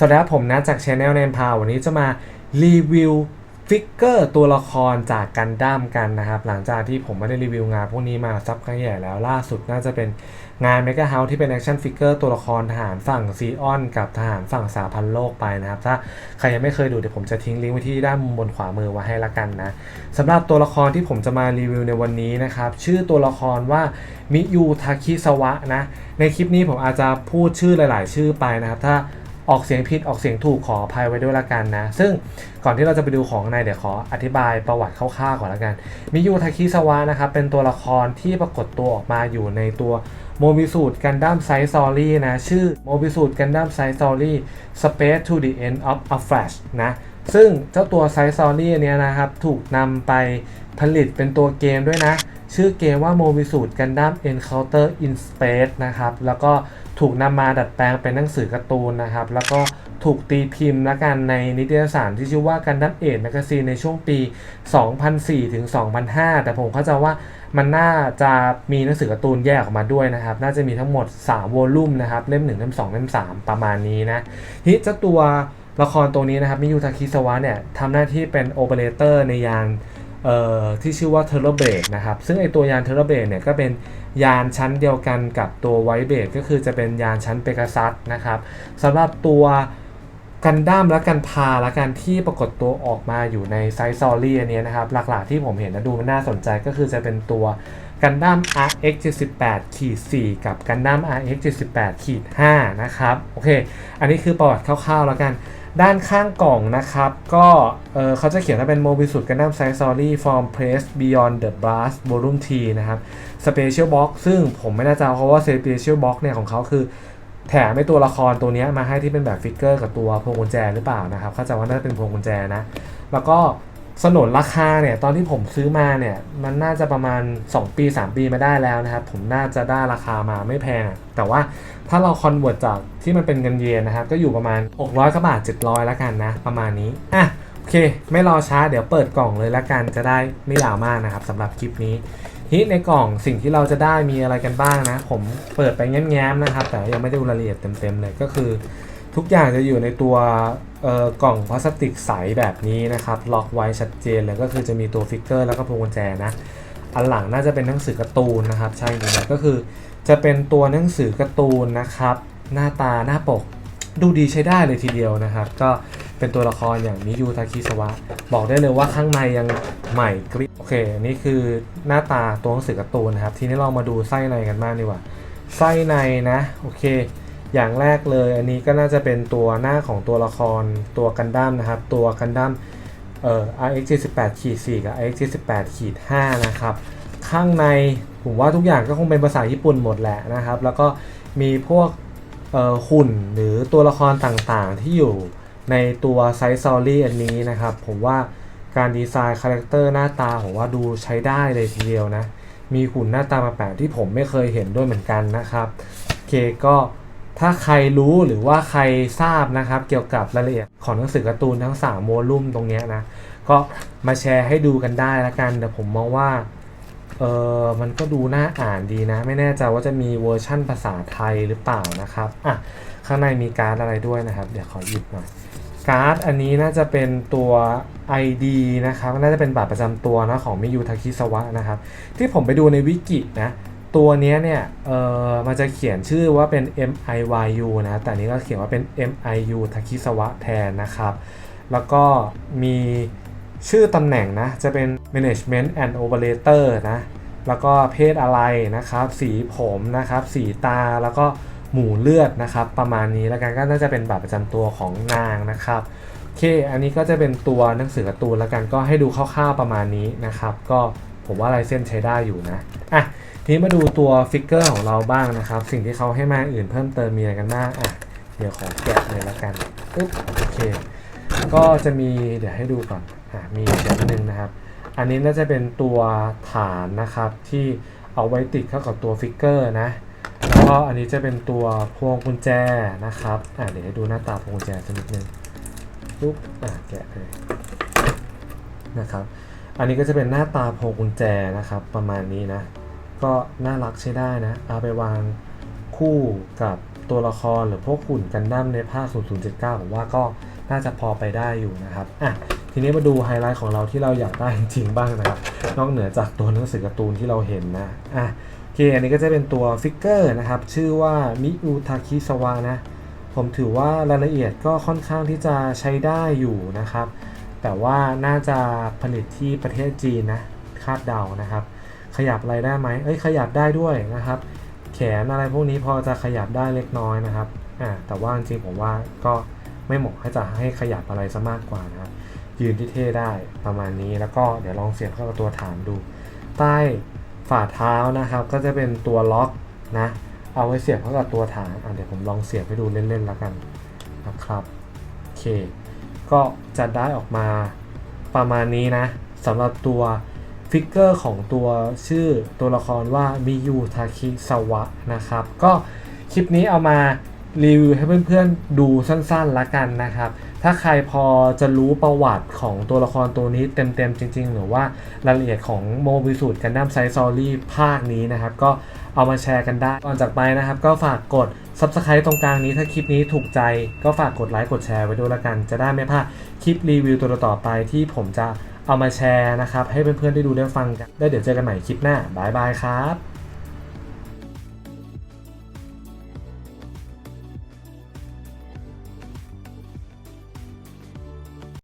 สวัสดีครับผมนะจาก Channel เนมพาวันนี้จะมารีวิวฟิกเกอร์ตัวละครจากกันดั้มกันนะครับ หลังจากที่ผมไม่ได้รีวิวงานพวกนี้มาสักครั้งใหญ่แล้วล่าสุดน่าจะเป็นงาน Mega House ที่เป็นแอคชั่นฟิกเกอร์ตัวละครทหารฝั่งซีออนกับทหารฝั่งสาพันโลกไปนะครับ ถ้าใครยังไม่เคยดูเดี๋ยวผมจะทิ้งลิงก์ไว้ที่ด้านมุมบนขวามือไว้ให้ละกันนะสำหรับตัวละครที่ผมจะมารีวิวในวันนี้นะครับ ชื่อตัวละครว่ามิยูทาคิสวะนะในคลิปนี้ผมอาจจะพูดชื่อหลาย ๆ ชื่อไปนะครับ ถ้า ออกเสียงผิดออกเสียงถูกขออภัยไว้ด้วยละกันนะ ซึ่งก่อนที่เราจะไปดูของในเดี๋ยวขออธิบายประวัติคร่าวๆก่อนละกัน มิยูทาคิสวะนะครับเป็นตัวละครที่ปรากฏตัวออกมาอยู่ในตัวโมบิสูดกันดั้มไซส์ซอรี่นะ ชื่อโมบิสูดกันดั้มไซส์ซอรี่ Space to the End of a Flash นะ ซึ่งเจ้าตัวไซส์ซอรี่เนี้ยนะครับ ถูกนำไปผลิตเป็นตัวเกมด้วยนะ ชื่อเกมว่า m o b i s u d Gundam Encounter in Space นสเปนะครับ แล้วก็ถูกนำมาดัดแปลงเป็นหนังสือการ์ตูนนะครับ แล้วก็ถูกตีพิมพ์ละกันในนิตยสารที่ชื่อว่า Gundam Age Magazine ในช่วงปี 2004ถึง2005 แต่ผมเข้าใจว่ามันน่าจะมีหนังสือการ์ตูนแยกออกมาด้วยนะครับ น่าจะมีทั้งหมด 3 วอลลุ่มนะครับ เล่ม 1 เล่ม 2 เล่ม 3 ประมาณนี้นะ ทีเจ้าตัว ละครตัวนี้นะครับมิยูทาคิสวะเนี่ยทำหน้าที่เป็นโอเปอเรเตอร์ในยานที่ชื่อว่าเทอร์เลเบดนะครับ ซึ่งไอตัวยานเทอร์เลเบดเนี่ยก็เป็นยานชั้นเดียวกันกับตัวไวเบดก็คือจะเป็นยานชั้นเปก a ซัสนะครับสำหรับตัวกันดั้มและกันพาและกันที่ปรากฏตัวออกมาอยู่ในไซส์ซอรี่อันนี้นะครับ หลักๆที่ผมเห็นนะดูมันน่าสนใจก็คือจะเป็นตัวกันดั้ม RX 78ขีด4กับกันดั้ม RX 78ขีด5นะครับ โอเค อันนี้คือประวัติคร่าวๆแล้วกัน ด้านข้างกล่องนะครับ ก็เออเขาจะเขียนว่าเป็นโมบิสุดกันดั้มไซส์ซอรี่ from press beyond the blast volume T นะครับ special box ซึ่งผมไม่แน่ใจเพราะว่า special box เนี่ยของเขาคือ แถมไม่ตัวละครตัวนี้มาให้ที่เป็นแบบฟิกเกอร์กับตัวพวงกุญแจหรือเปล่านะครับ เข้าใจว่าน่าจะเป็นพวงกุญแจนะ แล้วก็ สนนราคาเนี่ยตอนที่ผมซื้อมาเนี่ยมันน่าจะประมาณ 2 ปี 3 ปีมาได้แล้วนะครับ ผมน่าจะได้ราคามาไม่แพง แต่ว่าถ้าเราคอนเวิร์ตจากที่มันเป็นเงินเยนนะครับ ก็อยู่ประมาณ 600กว่าบาท 700 แล้วกันนะ ประมาณนี้อะโอเค ไม่รอช้าเดี๋ยวเปิดกล่องเลยละกันจะได้ไม่ยาวมากนะครับสำหรับคลิปนี้ทีในกล่องสิ่งที่เราจะได้มีอะไรกันบ้างนะ ผมเปิดไปแง้มๆนะครับ แต่ยังไม่ได้ดูรายละเอียดเต็มๆเลยก็คือ ทุกอย่างจะอยู่ในตัวกล่องพลาสติกใสแบบนี้นะครับ ล็อกไว้ชัดเจนเลยก็คือจะมีตัวฟิกเกอร์แล้วก็พวงกุญแจนะ อันหลังน่าจะเป็นหนังสือการ์ตูนนะครับ ใช่เลยก็คือจะเป็นตัวหนังสือการ์ตูนนะครับ หน้าตาหน้าปกดูดีใช้ได้เลยทีเดียวนะครับ ก็เป็นตัวละครอย่างมิยูทาคิสวะ บอกได้เลยว่าข้างในยังใหม่กริบโอเคอันนี่คือหน้าตาตัวหนังสือการ์ตูนนะครับ ทีนี้เรามาดูไส้ในกันบ้างดีกว่า ไส้ในนะ โอเค อย่างแรกเลยอันนี้ก็น่าจะเป็นตัวหน้าของตัวละครตัวกันดั้มนะครับ ตัวกันดั้มเอ่อ RX 78ขีด4กับ RX 78ขีด5นะครับ ข้างในผมว่าทุกอย่างก็คงเป็นภาษาญี่ปุ่นหมดแหละนะครับ แล้วก็มีพวกหุ่นหรือตัวละครต่างๆ ที่อยู่ในตัวไซส์ซอรี่อันนี้นะครับ ผมว่าการดีไซน์คาแรคเตอร์หน้าตาผมว่าดูใช้ได้เลยทีเดียวนะ มีหุ่นหน้าตามาแปลกที่ผมไม่เคยเห็นด้วยเหมือนกันนะครับโอเคก็ ถ้าใครรู้หรือว่าใครทราบนะครับ เกี่ยวกับรายละเอียดของหนังสือการ์ตูนทั้ง3โวลุ่มตรงนี้นะ ก็มาแชร์ให้ดูกันได้ละกันแต่ผมมองว่าเออมันก็ดูน่าอ่านดีนะ ไม่แน่ใจว่าจะมีเวอร์ชั่นภาษาไทยหรือเปล่านะครับอะข้างในมีการ์ดอะไรด้วยนะครับ เดี๋ยวขอหยิบหน่อยการ์ดอันนี้น่าจะเป็นตัว ID นะครับน่าจะเป็นบัตรประจำตัวนะของมิยูทาคิสวะนะครับ ที่ผมไปดูในวิกินะ ตัวนี้เนี่ยเออมันจะเขียนชื่อว่าเป็น MIYU นะ แต่นี้ก็เขียนว่าเป็น MIU ทาคิสวะแทนนะครับ แล้วก็มีชื่อตำแหน่งนะ จะเป็น Management and Operator นะ แล้วก็เพศอะไรนะครับ สีผมนะครับ สีตา แล้วก็หมู่เลือดนะครับ ประมาณนี้แล้วกันก็น่าจะเป็นบัตรประจำตัวของนางนะครับโอเค อันนี้ก็จะเป็นตัวหนังสือการ์ตูนแล้วกันก็ให้ดูคร่าวๆประมาณนี้นะครับ ก็ผมว่าลายเส้นใช้ได้อยู่นะ อะ ทีนี้มาดูตัวฟิกเกอร์ของเราบ้างนะครับ สิ่งที่เขาให้มาอื่นเพิ่มเติมมีอะไรกันบ้างอะเดี๋ยวขอแกะเลยแล้วกันปึ๊บโอเค ก็จะมีเดี๋ยวให้ดูก่อนอะมีเดี๋ยวนึงนะครับ อันนี้น่าจะเป็นตัวฐานนะครับที่เอาไว้ติดเข้ากับตัวฟิกเกอร์นะแล้วก็อันนี้จะเป็นตัวพวงกุญแจนะครับอะเดี๋ยวให้ดูหน้าตาพวงกุญแจสักนิดนึงปุ๊บอะแกะเลยนะครับ อันนี้ก็จะเป็นหน้าตาพวงกุญแจนะครับประมาณนี้นะ ก็น่ารักใช้ได้นะ เอาไปวางคู่กับตัวละครหรือพวกหุ่นกันดั้มในภาค 0079 ผมว่าก็น่าจะพอไปได้อยู่นะครับ อะ ทีนี้มาดูไฮไลท์ของเราที่เราอยากได้จริงๆบ้างนะครับ นอกเหนือจากตัวหนังสือการ์ตูนที่เราเห็นนะ อะโอเค อันนี้ก็จะเป็นตัวฟิกเกอร์นะครับ ชื่อว่ามิอุทาคิสวะนะ ผมถือว่ารายละเอียดก็ค่อนข้างที่จะใช้ได้อยู่นะครับ แต่ว่าน่าจะผลิตที่ประเทศจีนนะ คาดเดานะครับ ขยับอะไรได้ไหมเอ้ยขยับได้ด้วยนะครับ แขนอะไรพวกนี้พอจะขยับได้เล็กน้อยนะครับอ่าแต่ว่าจริงๆผมว่าก็ไม่เหมาะให้จะให้ขยับอะไรซะมากกว่านะครับ ยืนที่เท่ได้ประมาณนี้แล้วก็เดี๋ยวลองเสียบเข้ากับตัวฐานดู ใต้ฝ่าเท้านะครับ ก็จะเป็นตัวล็อกนะ เอาไว้เสียบเข้ากับตัวฐานอะเดี๋ยวผมลองเสียบให้ดูเล่นๆแล้วกันนะครับโอเค ก็จะได้ออกมาประมาณนี้นะสำหรับตัว ฟิกเกอร์ของตัวชื่อตัวละครว่ามิยูทาคิสวะนะครับ ก็คลิปนี้เอามารีวิวให้เพื่อนๆดูสั้นๆละกันนะครับ ถ้าใครพอจะรู้ประวัติของตัวละครตัวนี้เต็มๆจริง ๆ หรือว่ารายละเอียดของโมบิสูตรกันดั้มไซซอรี่ภาคนี้นะครับ ก็เอามาแชร์กันได้ก่อนจากไปนะครับ ก็ฝากกด Subscribe ตรงกลางนี้ถ้าคลิปนี้ถูกใจ ก็ฝากกดไลค์กดแชร์ไว้ด้วยละกัน จะได้ไม่พลาดคลิปรีวิวตัวต่อไปที่ผมจะ เอามาแชร์นะครับ ให้เพื่อนๆได้ดูได้ฟังกัน ได้เดี๋ยวเจอกันใหม่คลิปหน้าบายบายครับ